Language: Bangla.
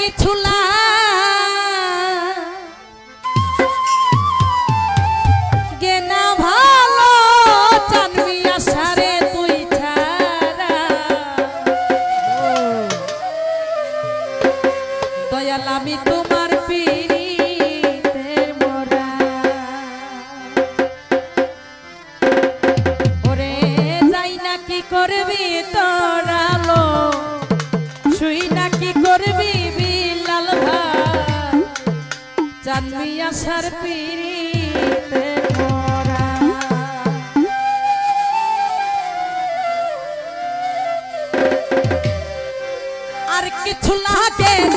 কিছু জানবি আশার পীড়িতের মোরা আর কিছু লাগে